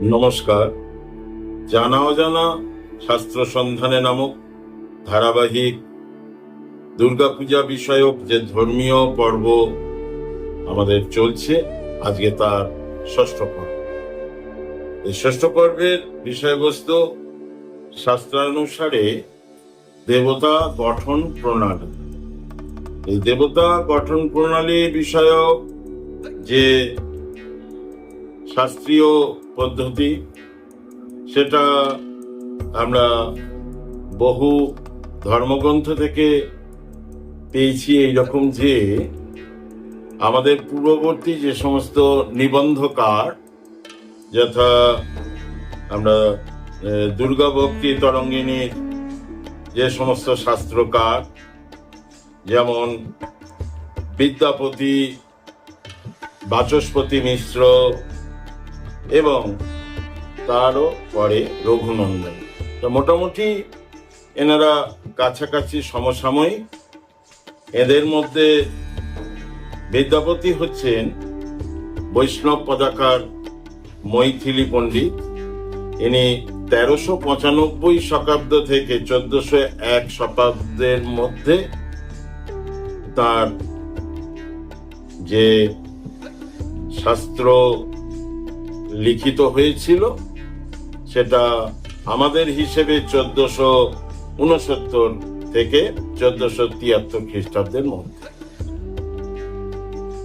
নমস্কার। জানা অজানা শাস্ত্র সন্ধানে নামক ধারাবাহিক দুর্গাপূজা বিষয়ক যে ধর্মীয় পর্ব আমাদের চলছে, আজকে তার ষষ্ঠ পর্ব। এই ষষ্ঠ পর্বের বিষয়বস্তু শাস্ত্রানুসারে দেবতা গঠন প্রণালী। এই দেবতা গঠন প্রণালী বিষয়ক যে শাস্ত্রীয় পদ্ধতি, সেটা আমরা বহু ধর্মগ্রন্থ থেকে পেয়েছি এই রকম যে, আমাদের পূর্ববর্তী যে সমস্ত নিবন্ধকার, যথা আমরা দুর্গাভক্তি দুর্গা তরঙ্গিনীর যে সমস্ত শাস্ত্রকার, যেমন বিদ্যাপতি, বাচস্পতি মিশ্র এবং তারও পরে রঘুনন্দন। তো মোটামুটি এনারা কাছাকাছি সমসাময়িক। এদের মধ্যে বিদ্যাপতি হচ্ছেন বৈষ্ণব পদাকার মৈথিলি পণ্ডিত। ইনি তেরোশো পঁচানব্বই শতাব্দ থেকে চোদ্দশো এক শতাব্দের মধ্যে তার যে শাস্ত্র লিখিত হয়েছিল, সেটা আমাদের হিসেবে চোদ্দশো উনসত্তর থেকে চোদ্দশো তিয়াত্তর খ্রিস্টাব্দের মধ্যে।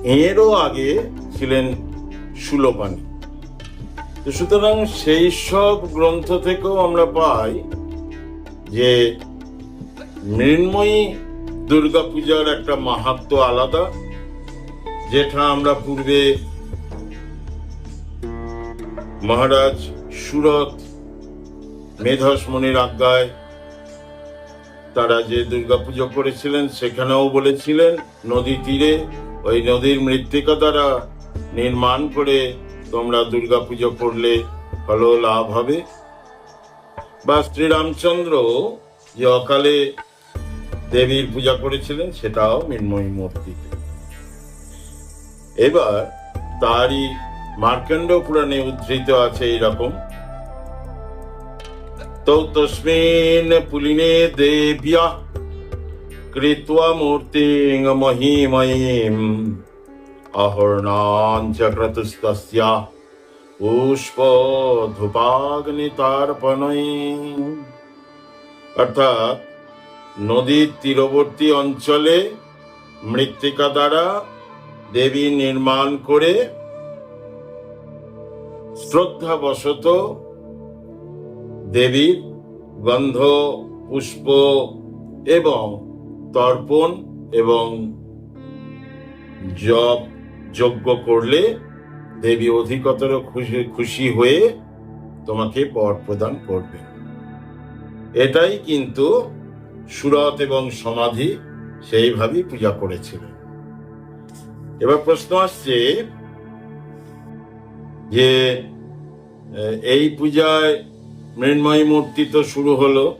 এরও আগে ছিলেন সুলোপানি। সুতরাং সেই সব গ্রন্থ থেকেও আমরা পাই যে মৃন্ময়ী দুর্গাপূজার একটা মাহাত্ম আলাদা, যেটা আমরা পূর্বে মহারাজ, সুরত, মেধস মনির আজ্ঞায় তারা যে দুর্গাপুজো করেছিলেন, সেখানেও বলেছিলেন, নদী তীরে ওই নদীর মৃত্তিকা দ্বারা নির্মাণ করে তোমরা দুর্গাপুজো করলে ভালো লাভ হবে। বা শ্রীরামচন্দ্র যে অকালে দেবীর পূজা করেছিলেন, সেটাও মৃন্ময়ী মূর্তিতে। এবার তারই মার্কণ্ড পুরাণে উদ্ধৃত আছে এইরকম। তো তস্মিন পুলিনে দেব্যা কৃত্বা মূর্তিং মহিময়ীম অহর্ণাঞ্চক্রতুস্তস্যা পুষ্প ধূপাগ্নিতার্পণৈ অর্থাৎ নদীর তীরবর্তী অঞ্চলে মৃত্তিকা দ্বারা দেবী নির্মাণ করে শ্রদ্ধাবশত দেবীর গন্ধ, পুষ্প এবং তর্পণ এবং জপ যজ্ঞ করলে দেবী অধিকতর খুশি খুশি হয়ে তোমাকে বর প্রদান করবে এটাই কিন্তু সুরত এবং সমাধি সেইভাবেই পূজা করেছিলেন। এবার প্রশ্ন আসছে যে এই পূজায় মৃন্ময়ী মূর্তি তো শুরু হলো।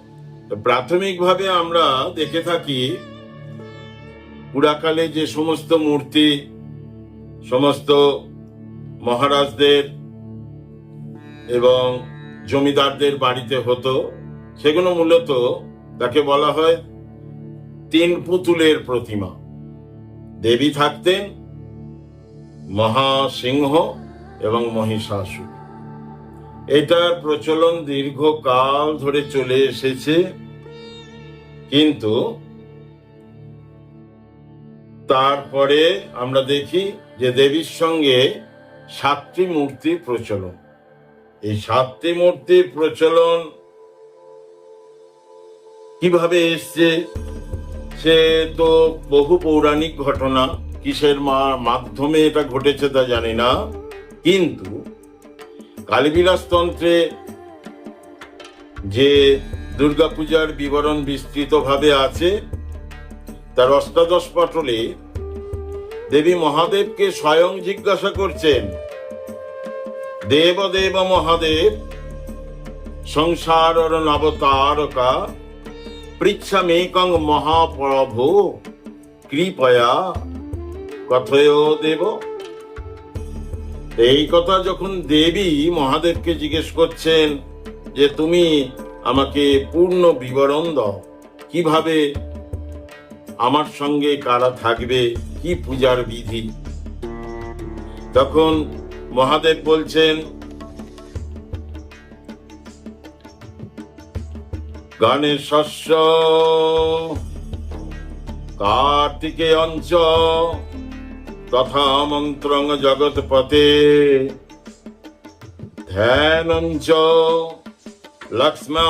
প্রাথমিকভাবে আমরা দেখে থাকি, পুরাকালে যে সমস্ত মূর্তি, সমস্ত মহারাজদের এবং জমিদারদের বাড়িতে হতো, সেগুলো মূলত তাকে বলা হয় তিন পুতুলের প্রতিমা। দেবী থাকতেন মহাসিংহ এবং মহিষাসুর। এটার প্রচলন দীর্ঘকাল ধরে চলে এসেছে, কিন্তু তারপরে আমরা দেখি যে দেবীর সঙ্গে সাতটি মূর্তির প্রচলন। এই সাতটি মূর্তির প্রচলন কীভাবে এসছে? সে তো বহু পৌরাণিক ঘটনা, কিসের মাধ্যমে এটা ঘটেছে তা জানি না, কিন্তু কালীবিলাস তন্ত্রে যে দুর্গাপূজার বিবরণ বিস্তৃতভাবে আছে, তার অষ্টাদশ পটলে দেবী মহাদেবকে স্বয়ং জিজ্ঞাসা করছেন, দেব দেব, মহাদেব, সংসার নবতারকা, পৃচ্ছামেকং মহাপ্রভু, কৃপয়া, কথয় দেব। এই কথা যখন দেবী মহাদেবকে জিজ্ঞেস করছেন যে তুমি আমাকে পূর্ণ বিবরণ দাও, কীভাবে আমার সঙ্গে কারা থাকবে, কি পূজার বিধি? তখন মহাদেব বলছেন, গানে গণেশস্য কার্তিকে অঞ্চ তথা মন্ত্রং জগৎপতে। ধ্যানঞ্চ লক্ষ্মা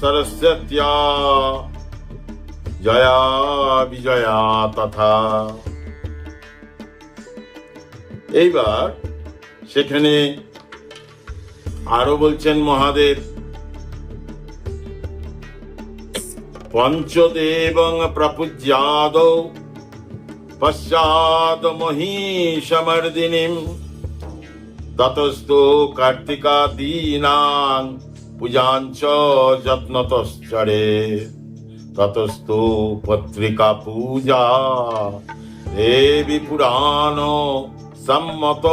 সরস্বত্যা। জয়া বিজয়া তথা। এইবার সেখানে আরও বলছেন মহাদেব, পঞ্চদেবং প্রপূজ্যাদ পশ্চাদ মহিষমর্দিনীম ততস্তু কার্তিকাদীনাং পূজাঞ্চ যত্নতশ্চরে ততস্তু পত্রিকা পূজা দেবী পুরাণ সম্মত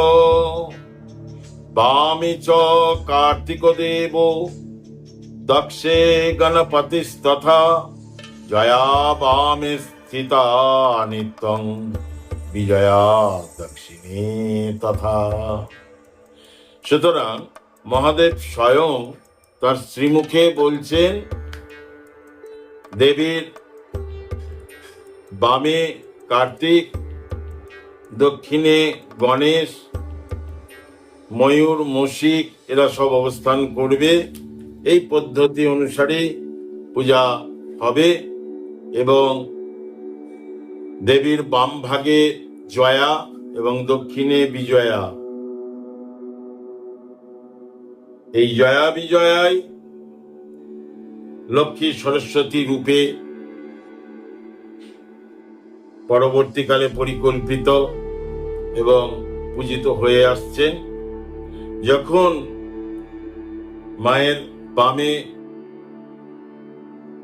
বামে চ কার্তিক দেব দক্ষে গণপতিস্তথা জয়া বামে স্থিতা নিত্যং বিজয়া দক্ষিণে তথা সুতরাং মহাদেব স্বয়ং তার শ্রীমুখে বলছেন, দেবীর বামে কার্তিক, দক্ষিণে গণেশ, ময়ূর মশিক এরা সব অবস্থান করবে। এই পদ্ধতি অনুসারে পূজা হবে এবং দেবীর বাম ভাগে জয়া এবং দক্ষিণে বিজয়া। এই জয়া বিজয়াই লক্ষ্মী সরস্বতী রূপে পরবর্তীকালে পরিকল্পিত এবং পূজিত হয়ে আসছেন। যখন মায়ের বামে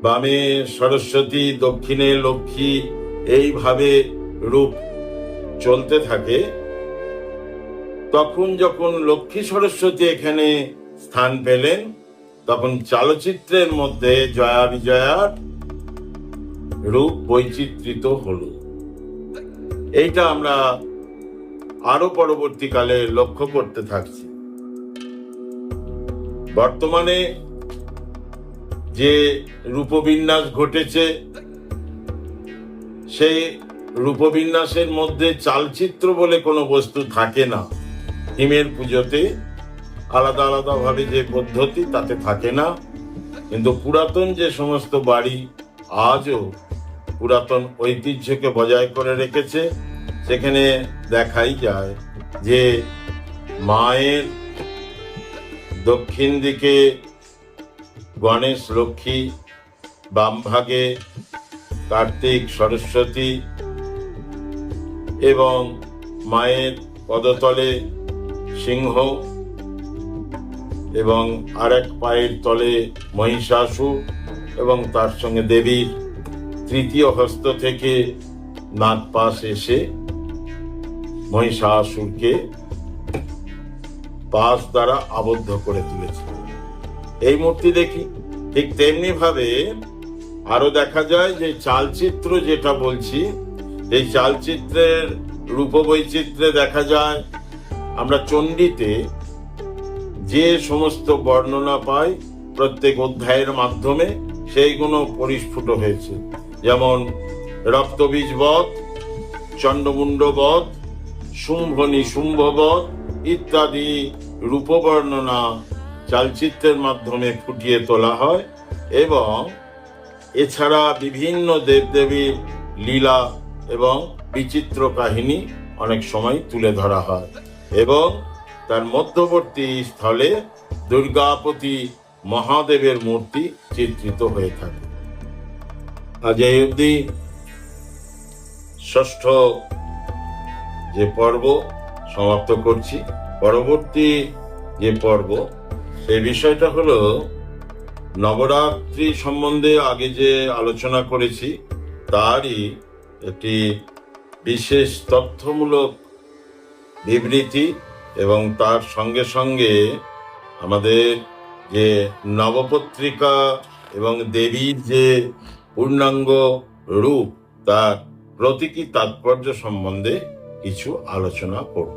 বামে সরস্বতী, দক্ষিণে লক্ষ্মী এইভাবে রূপ চলতে থাকে, তখন যখন লক্ষ্মী সরস্বতী এখানে স্থান পেলেন, তখন চলচ্চিত্রের মধ্যে জয়া বিজয়ার রূপ বৈচিত্রিত হলো। এইটা আমরা আরও পরবর্তীকালে লক্ষ্য করতে থাকছি। বর্তমানে যে রূপবিন্যাস ঘটেছে সেই রূপবিন্যাসের মধ্যে চালচিত্র বলে কোনো বস্তু থাকে না। হিমের পুজোতে আলাদা আলাদাভাবে যে পদ্ধতি তাতে থাকে না। কিন্তু পুরাতন যে সমস্ত বাড়ি আজও পুরাতন ঐতিহ্যকে বজায় করে রেখেছে, সেখানে দেখাই যায় যে মায়ের দক্ষিণ দিকে গণেশ লক্ষ্মী বাম ভাগে কার্তিক সরস্বতী এবং মায়ের পদতলে সিংহ এবং আরেক পায়ের তলে মহিষাসু এবং তার সঙ্গে দেবীর তৃতীয় হস্ত থেকে নাগ পাশ এসে মহিষাসুরকে পাশ দ্বারা আবদ্ধ করে তুলেছে। এই মূর্তি দেখি ঠিক তেমনি ভাবে আরও দেখা যায় যে চালচিত্র যেটা বলছি, এই চালচিত্রের রূপবৈচিত্র্যে দেখা যায়, আমরা চণ্ডীতে যে সমস্ত বর্ণনা পাই প্রত্যেক অধ্যায়ের মাধ্যমে, সেইগুলো পরিস্ফুট হয়েছে। যেমন রক্তবীজ বধ, চণ্ডমুণ্ড বধ শুম্ভ নিশুম্ভ বধ ইত্যাদি রূপবর্ণনা চালচিত্রের মাধ্যমে ফুটিয়ে তোলা হয় এবং এছাড়া বিভিন্ন দেবদেবীর লীলা এবং বিচিত্র কাহিনী অনেক সময় তুলে ধরা হয়। এবং তার মধ্যবর্তী স্থলে দুর্গাপতি মহাদেবের মূর্তি চিত্রিত হয়ে থাকে। আজ এই অবধি ষষ্ঠ যে পর্ব সমাপ্ত করছি। পরবর্তী যে পর্ব, সেই বিষয়টা হলো নবরাত্রি সম্বন্ধে আগে যে আলোচনা করেছি, তারই একটি বিশেষ তথ্যমূলক বিবৃতি এবং তার সঙ্গে সঙ্গে আমাদের যে নবপত্রিকা এবং দেবীর যে পূর্ণাঙ্গ রূপ, তার প্রতীকী তাৎপর্য সম্বন্ধে কিছু আলোচনা করব।